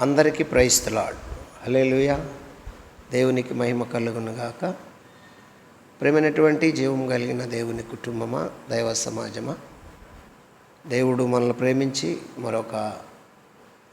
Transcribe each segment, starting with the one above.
అందరికీ ప్రైస్తలాడు హలేలుయ దేవునికి మహిమ కలుగునుగాక. ప్రేమైనటువంటి జీవం కలిగిన దేవుని కుటుంబమా దైవ సమాజమా? దేవుడు మనల్ని ప్రేమించి మరొక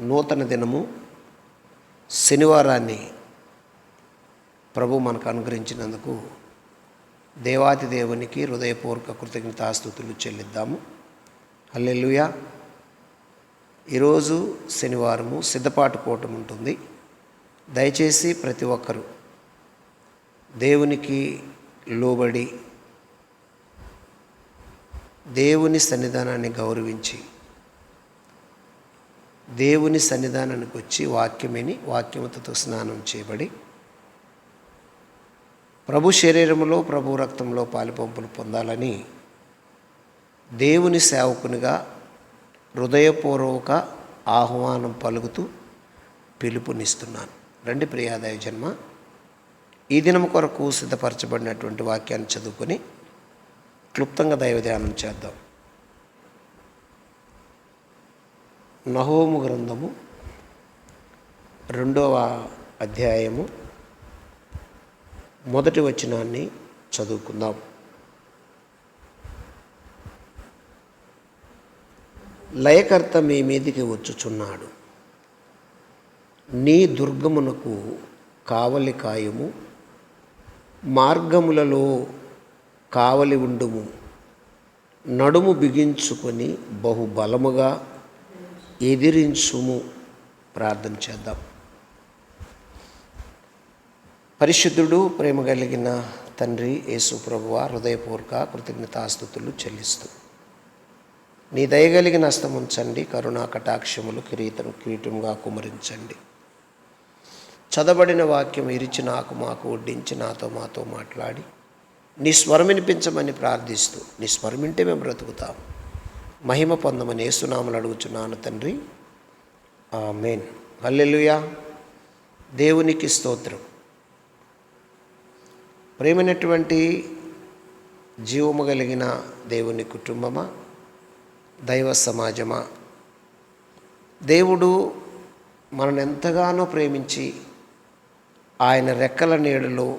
నూతన దినము శనివారాన్ని ప్రభు మనకు అనుగ్రహించినందుకు దేవాది దేవునికి హృదయపూర్వక కృతజ్ఞతాస్థుతులు చెల్లిద్దాము. హల్లెలూయా. ఈరోజు శనివారము సిద్ధపాటు కూటం ఉంటుంది. దయచేసి ప్రతి ఒక్కరూ దేవునికి లోబడి దేవుని సన్నిధానాన్ని గౌరవించి దేవుని సన్నిధానానికి వచ్చి వాక్యమేని వాక్యముతో స్నానం చేయబడి ప్రభు శరీరములో ప్రభు రక్తంలో పాలిపంపులు పొందాలని దేవుని సేవకునిగా హృదయపూర్వక ఆహ్వానం పలుకుతూ పిలుపునిస్తున్నాను. రండి ప్రియాదాయ జన్మ. ఈ దినం కొరకు సిద్ధపరచబడినటువంటి వాక్యాన్ని చదువుకొని క్లుప్తంగా దైవ ధ్యానం చేద్దాం. నహోము గ్రంథము రెండవ అధ్యాయము మొదటి వచనాన్ని చదువుకుందాం. లయకర్త మీ మీదికి వచ్చుచున్నాడు. నీ దుర్గమునకు కావలి కాయము మార్గములలో కావలి ఉండుము. నడుము బిగించుకొని బహుబలముగా ఎదిరించుము. ప్రార్థన చేద్దాం. పరిశుద్ధుడు ప్రేమ కలిగిన తండ్రి యేసు ప్రభువ హృదయపూర్వక కృతజ్ఞతాస్థుతులు చెల్లిస్తూ నీ దయగలిగిన హస్తముంచండి కరుణా కటాక్షములు కిరీటం కిరీటంగా కుమరించండి. చదబడిన వాక్యం ఇరిచి నాకు మాకు వడ్డించి నాతో మాతో మాట్లాడి. నీ స్వరం వినిపించమని ప్రార్థిస్తూ నీ స్వరం వింటే మేము బ్రతుకుతాం. మహిమ పొందమని ఏసునామలు అడుగుచున్నాను తండ్రి. మెయిన్ అల్లెలుయ దేవునికి స్తోత్రం. ప్రేమైనటువంటి జీవము కలిగిన దేవుని కుటుంబమా? దైవ సమాజమా? దేవుడు మనల్ని ఎంతగానో ప్రేమించి ఆయన రెక్కల నీడలో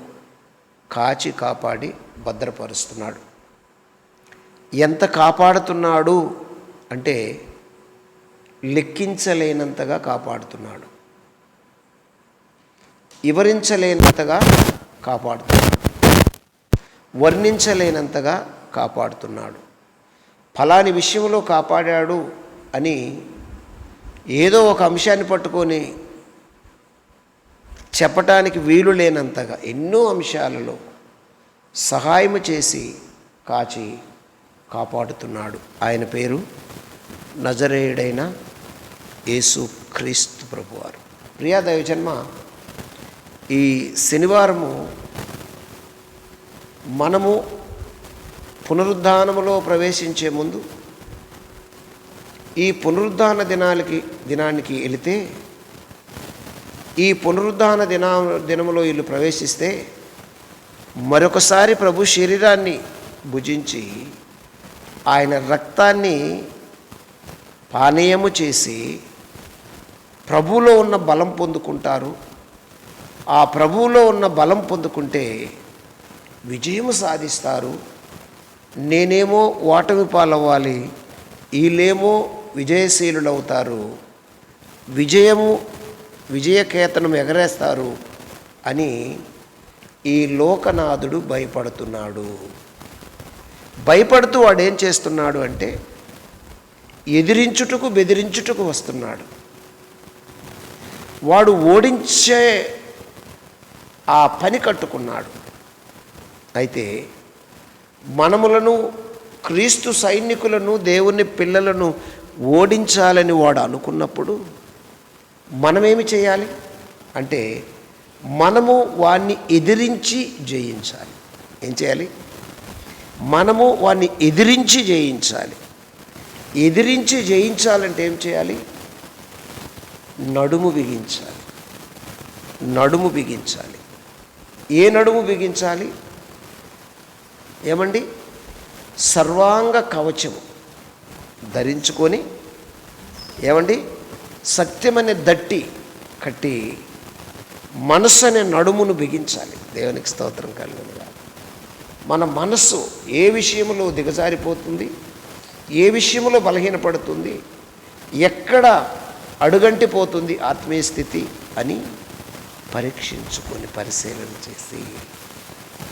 కాచి కాపాడి భద్రపరుస్తున్నాడు. ఎంత కాపాడుతున్నాడు అంటే లెక్కించలేనంతగా కాపాడుతున్నాడు. వివరించలేనంతగా కాపాడుతున్నాడు. వర్ణించలేనంతగా కాపాడుతున్నాడు. ఫలాని విషయంలో కాపాడాడు అని ఏదో ఒక అంశాన్ని పట్టుకొని చెప్పటానికి వీలు లేనంతగా ఎన్నో అంశాలలో సహాయం చేసి కాచి కాపాడుతున్నాడు. ఆయన పేరు నజరేయుడైన యేసు క్రీస్తు ప్రభువారు. ప్రియా దైవజన్మ ఈ శనివారము మనము పునరుద్ధానములో ప్రవేశించే ముందు ఈ పునరుద్ధాన దినాలకి దినానికి వెళితే ఈ పునరుద్ధాన దినా దినములో వీళ్ళు ప్రవేశిస్తే మరొకసారి ప్రభు శరీరాన్ని భుజించి ఆయన రక్తాన్ని పానీయము చేసి ప్రభువులో ఉన్న బలం పొందుకుంటారు. ఆ ప్రభువులో ఉన్న బలం పొందుకుంటే విజయము సాధిస్తారు. నేనేమో ఓటమి పాలవ్వాలి వీళ్ళేమో విజయశీలులవుతారు విజయము విజయకేతనం ఎగరేస్తారు అని ఈ లోకనాథుడు భయపడుతున్నాడు. భయపడుతూ వాడు ఏం చేస్తున్నాడు అంటే ఎదిరించుటకు బెదిరించుటకు వస్తున్నాడు. వాడు ఓడించే ఆ పని కట్టుకున్నాడు. అయితే మనములను క్రీస్తు సైనికులను దేవుని పిల్లలను ఓడించాలని వాడు అనుకున్నప్పుడు మనమేమి చేయాలి? అంటే మనము వాణ్ణి ఎదిరించి జయించాలి. ఏం చేయాలి? మనము వాణ్ణి ఎదిరించి జయించాలి. ఎదిరించి జయించాలంటే ఏం చేయాలి? నడుము బిగించాలి. నడుము బిగించాలి. ఏ నడుము బిగించాలి? ఏమండి? సర్వాంగ కవచము ధరించుకొని ఏమండి? సత్యమనే దట్టి కట్టి మనస్సు అనే నడుమును బిగించాలి. దేవునికి స్తోత్రం కలుగునుగా మన మనస్సు ఏ విషయంలో దిగజారిపోతుంది? ఏ విషయంలో బలహీనపడుతుంది? ఎక్కడ అడుగంటి పోతుంది ఆత్మీయ స్థితి అని పరీక్షించుకొని పరిశీలన చేసి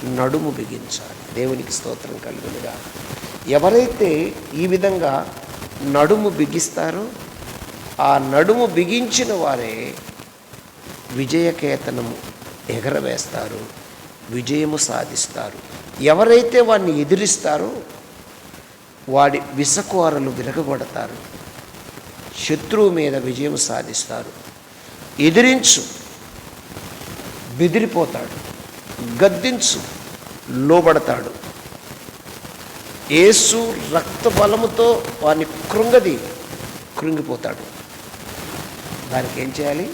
నడుము బిగించాలి. దేవునికి స్తోత్రం కలుగునుగా. ఎవరైతే ఈ విధంగా నడుము బిగిస్తారో ఆ నడుము బిగించిన వారే విజయకేతనము ఎగరవేస్తారు విజయము సాధిస్తారు. ఎవరైతే వాడిని ఎదిరిస్తారో వాడి విసకోరలు విరగబడతారు. శత్రువు మీద విజయం సాధిస్తారు. ఎదిరించు బెదిరిపోతాడు. గద్దించు లోబడతాడు. ఏసు రక్త బలముతో వాని కృంగది కృంగిపోతాడు. దానికి ఏం చేయాలి?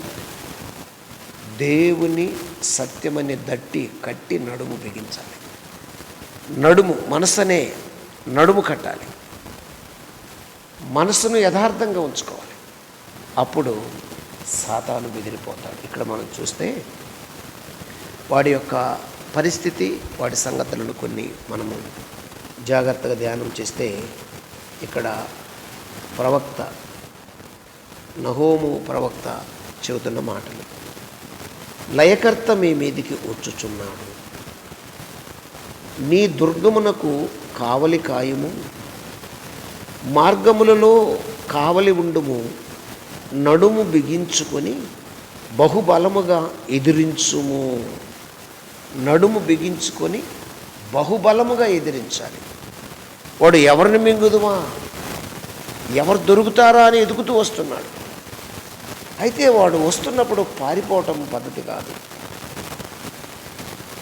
దేవుని సత్యమని దట్టి కట్టి నడుము బిగించాలి. నడుము మనసనే నడుము కట్టాలి. మనసును యథార్థంగా ఉంచుకోవాలి. అప్పుడు సాతాను బెదిరిపోతాడు. ఇక్కడ మనం చూస్తే వాడి యొక్క పరిస్థితి వాడి సంగతులను కొన్ని మనము జాగ్రత్తగా ధ్యానం చేస్తే ఇక్కడ ప్రవక్త నహోము ప్రవక్త చెబుతున్న మాటలు లయకర్త మీ మీదికి వచ్చుచున్నాడు. నీ దుర్గమునకు కావలి కాయము మార్గములలో కావలి ఉండుము నడుము బిగించుకొని బహుబలముగా ఎదిరించుము. నడుము బిగించుకొని బహుబలముగా ఎదిరించాలి. వాడు ఎవరిని మింగుదుమా? ఎవరు దొరుకుతారా అని ఎదుగుతూ వస్తున్నాడు. అయితే వాడు వస్తున్నప్పుడు పారిపోవటం పద్ధతి కాదు.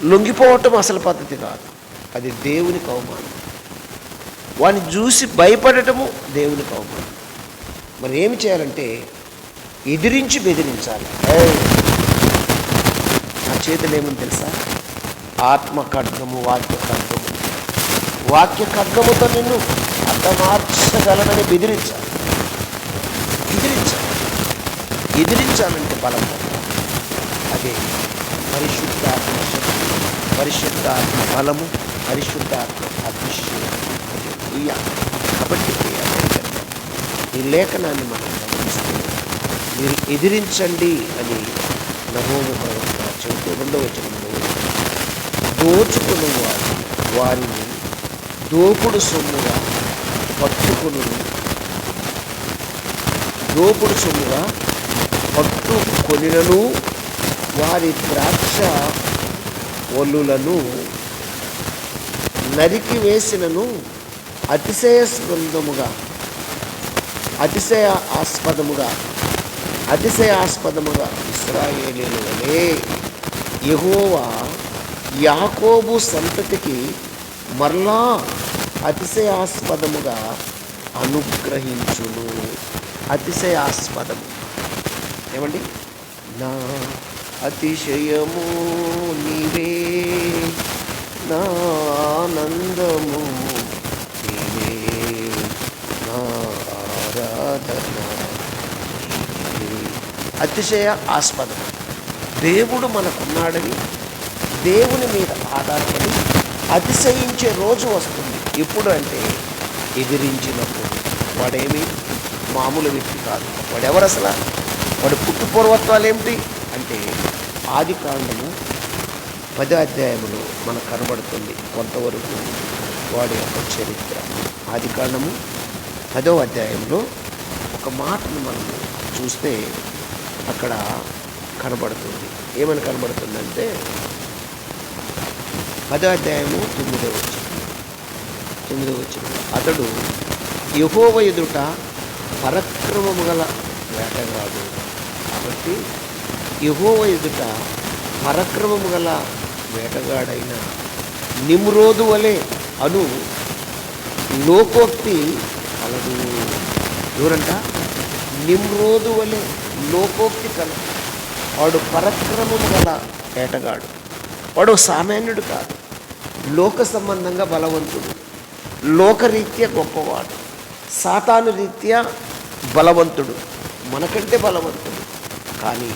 లొంగిపోవటం అసలు పద్ధతి కాదు. అది దేవుని అవమానం. వాడిని చూసి భయపడటము దేవుని అవమానం. మరి ఏమి చేయాలంటే ఎదిరించి బెదిరించాలి. నా చేతులు ఏమని తెలుసా? ఆత్మ ఖడ్గము వాక్య ఖడ్గము వాక్య ఖడ్గముతో నిన్ను అర్థమార్చగలనని బెదిరించాలి ఎదిరించాలి ఎదిరించాలంటే బలం అదే పరిశుద్ధాత్మ శక్తి పరిశుద్ధాత్మ బలము పరిశుద్ధాత్మ అభిషేకం కాబట్టి ఈ లేఖనాన్ని మనం గమనిస్తే మీరు ఎదిరించండి అని నమోము ప్రవక్త చెబుతూ రెండవ వచనంలో వారిని దోపుడు సొమ్ముగా పట్టుకును. దోపుడు సొమ్ముగా పట్టుకొనినను. వారి ద్రాక్ష ఒల్లులను నరికి వేసినను. అతిశయ స్పందముగా అతిశయ ఆస్పదముగా అతిశయాస్పదముగా ఇస్రాయేలీల వలె యెహోవా యాకోబు సంతతికి మరలా అతిశయాస్పదముగా అనుగ్రహించును. అతిశయాస్పదము. ఏమండి? నా అతిశయము నీవే నా ఆనందము నీవే నా ఆరాధన అతిశయ ఆస్పదం దేవుడు మనకున్నాడని దేవుని మీద ఆధారపడి అతిశయించే రోజు వస్తుంది. ఎప్పుడు అంటే ఎదిరించినప్పుడు. వాడేమి మామూలు వ్యక్తి కాదు. వాడెవరు అసలు? వాడు పుట్టు పూర్వత్వాలు ఏమిటి అంటే ఆది కాండము పదో అధ్యాయంలో మనకు కనబడుతుంది. కొంతవరకు వాడి యొక్క చరిత్ర. ఆది కాండము పదో అధ్యాయంలో ఒక మాటను మనం చూస్తే అక్కడ కనబడుతుంది. ఏమని కనబడుతుందంటే పదో అధ్యాయము తొమ్మిదో వచ్చింది తొమ్మిదో వచ్చిన అతడు యహోవ ఎదుట పరక్రమము గల వేటగాడు. కాబట్టి యహోవ ఎదుట పరక్రమము గల వేటగాడైన నిమ్రోదు వలె అను లోకోక్తి కలదు. ఎవరంట? నిమ్రోదు వలె లోకోక్తి కలదు. వాడు పరక్రమము గల వేటగాడు. వాడు సామాన్యుడు కాదు. లోక సంబంధంగా బలవంతుడు. లోకరీత్యా గొప్పవాడు. సాతాను రీత్యా బలవంతుడు. మనకంటే బలవంతుడు. కానీ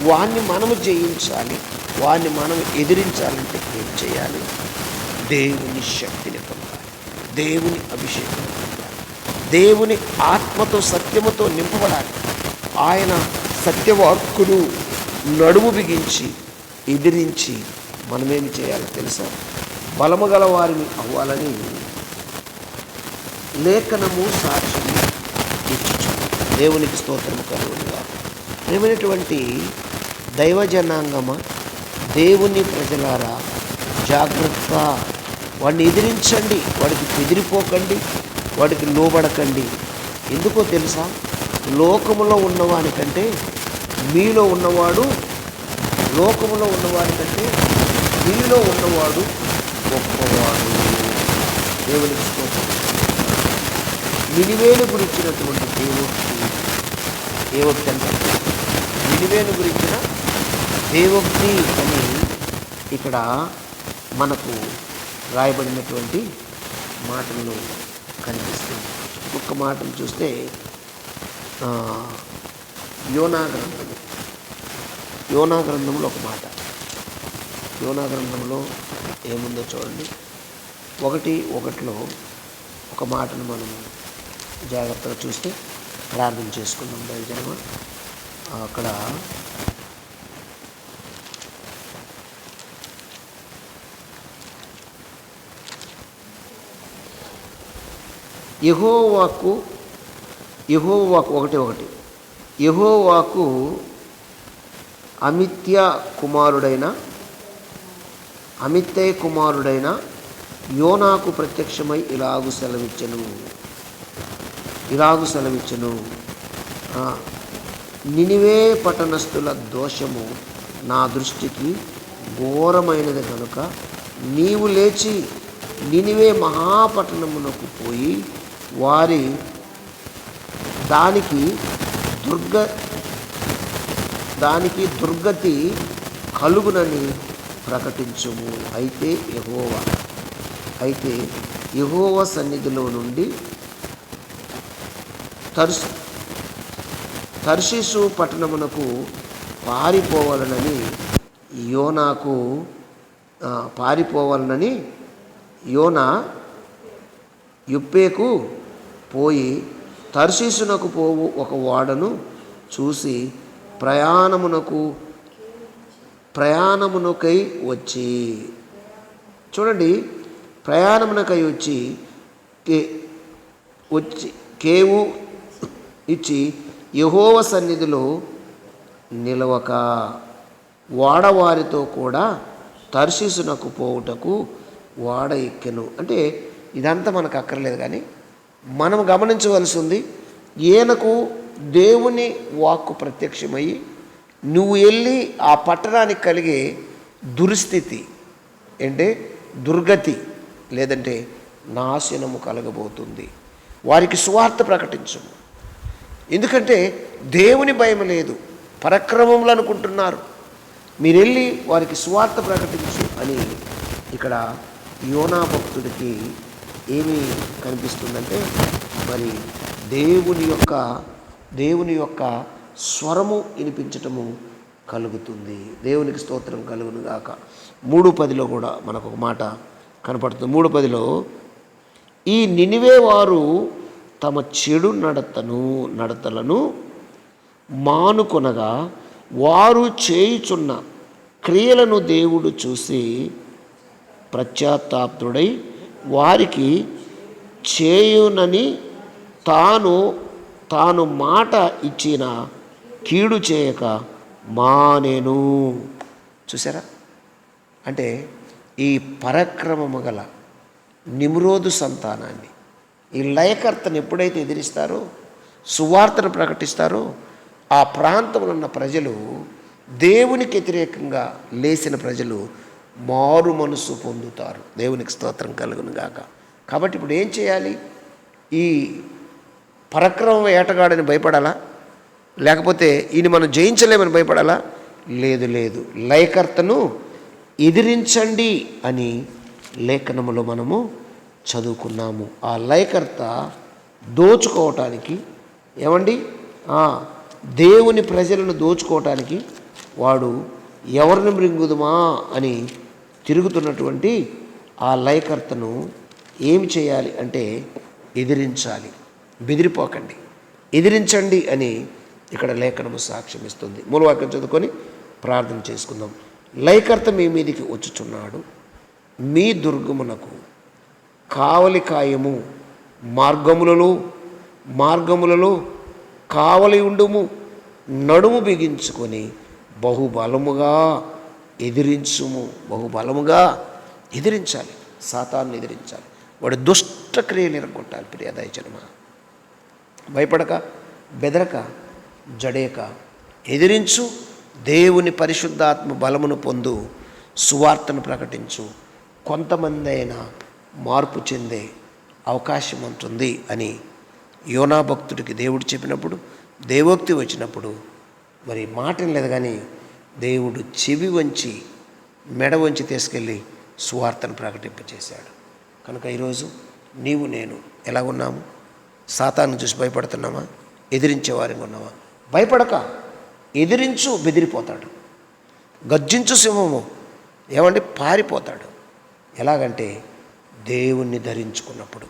వాణ్ణి మనము జయించాలి వాణ్ణి మనం ఎదిరించాలంటే ఏం చేయాలి? దేవుని శక్తిని పొందాలి. దేవుని అభిషేకం పొందాలి. దేవుని ఆత్మతో సత్యముతో నింపబడాలి. ఆయన సత్యవాక్కును నడుము బిగించి ఎదిరించి మనమేమి చేయాలో తెలుసా? బలము గల వారిని అవ్వాలని లేఖనము సాక్ష్యం ఇచ్చుచు దేవునికి స్తోత్రము కలుగునిగా ప్రేమైనటువంటి దైవ జనాంగమ దేవుని ప్రజలారా జాగ్రత్త. వాడిని ఎదిరించండి వాడికి బెదిరిపోకండి వాడికి లోబడకండి. ఎందుకో తెలుసా? లోకములో ఉన్నవానికంటే మీలో ఉన్నవాడు లోకములో ఉన్నవాడికంటే మీలో ఉన్నవాడు గొప్పవాడు దేవునికి స్తోత్రం నిలివేలు గురించినటువంటి దేవుడికి దేవోక్తి అంటారు నిలివేలు గురించిన దేవోక్తి అని ఇక్కడ మనకు రాయబడినటువంటి మాటలు కనిపిస్తుంది ఒక్క మాటలు చూస్తే యోనా గ్రంథము యోనా గ్రంథంలో ఒక మాట యోనా గ్రంథంలో ఏముందో చూడండి. ఒకటి ఒకటిలో ఒక మాటను మనము జాగ్రత్తగా చూస్తే ప్రార్థన చేసుకుందాం దయజనమా అక్కడ యహోవాకు యహోవాకు ఒకటి ఒకటి. యహోవాకు అమిత్య కుమారుడైన అమిత్తయ్య కుమారుడైన యోనాకు ప్రత్యక్షమై ఇలాగు సెలవిచ్చను. ఇలాగు సెలవిచ్చను. నినివే పట్టణస్థుల దోషము నా దృష్టికి ఘోరమైనది కనుక నీవు లేచి నినివే మహాపట్టణమునకు పోయి వారి దానికి దుర్గ దానికి దుర్గతి కలుగునని ప్రకటించుము. అయితే యహోవా అయితే యహోవ సన్నిధిలో నుండి తర్స్ తర్షిసు పట్టణమునకు పారిపోవాలనని యోనాకు పారిపోవాలనని యోనా యుప్పేకు పోయి తర్షీసునకు పోవు ఒక ఓడను చూసి ప్రయాణమునకు ప్రయాణమునకై వచ్చి. చూడండి ప్రయాణమునకై వచ్చి కే వచ్చి కేవు ఇచ్చి యహోవ సన్నిధిలో నిలవక వాడవారితో కూడా తర్షీసునకు పోవుటకు వాడ ఎక్కెను. అంటే ఇదంతా మనకు అక్కర్లేదు కానీ మనం గమనించవలసి ఉంది ఈయనకు దేవుని వాక్కు ప్రత్యక్షమయ్యి నువ్వు వెళ్ళి ఆ పట్టణానికి కలిగే దురిస్థితి అంటే దుర్గతి లేదంటే నాశనము కలగబోతుంది. వారికి స్వార్థ ప్రకటించము. ఎందుకంటే దేవుని భయం లేదు. పరక్రమములు అనుకుంటున్నారు. మీరు వెళ్ళి వారికి స్వార్థ ప్రకటించు అని ఇక్కడ యోనా భక్తుడికి ఏమి కనిపిస్తుందంటే మరి దేవుని యొక్క దేవుని యొక్క స్వరము వినిపించటము కలుగుతుంది. దేవునికి స్తోత్రం కలుగును గాక. మూడు పదిలో కూడా మనకు ఒక మాట కనపడుతుంది. మూడు పదిలో ఈ నినివే వారు తమ చెడు నడతను నడతలను మానుకొనగా వారు చేయుచున్న క్రియలను దేవుడు చూసి ప్రత్యాత్తాప్తుడై వారికి చేయునని తాను తాను మాట ఇచ్చిన కీడు చేయక మానేను. చూసారా? అంటే ఈ పరక్రమము గల నిమ్రోదు సంతానాన్ని ఈ లయకర్తను ఎప్పుడైతే ఎదిరిస్తారో సువార్తను ప్రకటిస్తారో ఆ ప్రాంతంలో ఉన్న ప్రజలు దేవునికి వ్యతిరేకంగా లేచిన ప్రజలు మారు మనసు పొందుతారు. దేవునికి స్తోత్రం కలుగును గాక. కాబట్టి ఇప్పుడు ఏం చేయాలి? ఈ పరక్రమ వేటగాడని భయపడాలా? లేకపోతే ఈయన మనం జయించలేమని భయపడాలా? లేదు లేదు. లయకర్తను ఎదిరించండి అని లేఖనములో మనము చదువుకున్నాము. ఆ లయకర్త దోచుకోవటానికి ఏమండి? దేవుని ప్రజలను దోచుకోవటానికి వాడు ఎవరిని మృంగుదమా అని తిరుగుతున్నటువంటి ఆ లయకర్తను ఏమి చేయాలి అంటే ఎదిరించాలి. బెదిరిపోకండి. ఎదిరించండి అని ఇక్కడ లేఖనము సాక్ష్యం ఇస్తుంది మూలవాక్యం చదువుకొని ప్రార్థన చేసుకుందాం. లైకర్త మీ మీదికి వచ్చుచున్నాడు. మీ దుర్గమునకు కావలి కాయము మార్గములలో మార్గములలో కావలి ఉండుము. నడుము బిగించుకొని బహుబలముగా ఎదిరించుము. బహుబలముగా ఎదిరించాలి. సాతాన్ని ఎదిరించాలి. వాడు దుష్ట క్రియలు ఎరగొట్టాలి ప్రియ జన్మ భయపడక బెదరక జడేక ఎదిరించు దేవుని పరిశుద్ధాత్మ బలమును పొందు సువార్తను ప్రకటించు. కొంతమంది అయినా మార్పు చెందే అవకాశం ఉంటుంది అని యోనా భక్తుడికి దేవుడు చెప్పినప్పుడు దేవోక్తి వచ్చినప్పుడు మరి మాట లేదు కానీ దేవుడు చెవి వంచి మెడ వంచి తీసుకెళ్ళి సువార్తను ప్రకటింపచేశాడు. కనుక ఈరోజు నీవు నేను ఎలా ఉన్నాము? సాతాను చూసి భయపడుతున్నామా? ఎదిరించే వారిగా ఉన్నామా భయపడక ఎదిరించు బెదిరిపోతాడు. గర్జించు సింహము ఏమంటే పారిపోతాడు. ఎలాగంటే దేవుణ్ణి ధరించుకున్నప్పుడు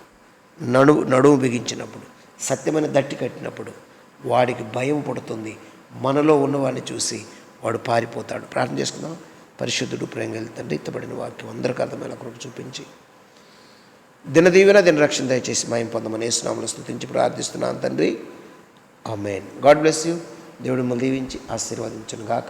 నడు నడుము బిగించినప్పుడు సత్యమైన దట్టి కట్టినప్పుడు వాడికి భయం పుడుతుంది. మనలో ఉన్నవాడిని చూసి వాడు పారిపోతాడు. ప్రార్థన చేసుకుందాం. పరిశుద్ధుడు ప్రేమ తండ్రి ఇత్తబడిన వాక్యం అందరికీ అర్థమైన కృప చూపించి. దినదీవెన దినరక్షణ దయచేసి మాయం పొందమని స్నామలు స్థుతించి ప్రార్థిస్తున్నాను తండ్రి. ఆమెన్. God bless you. దేవుడు మిమ్మల్ని దీవించి ఆశీర్వదించును గాక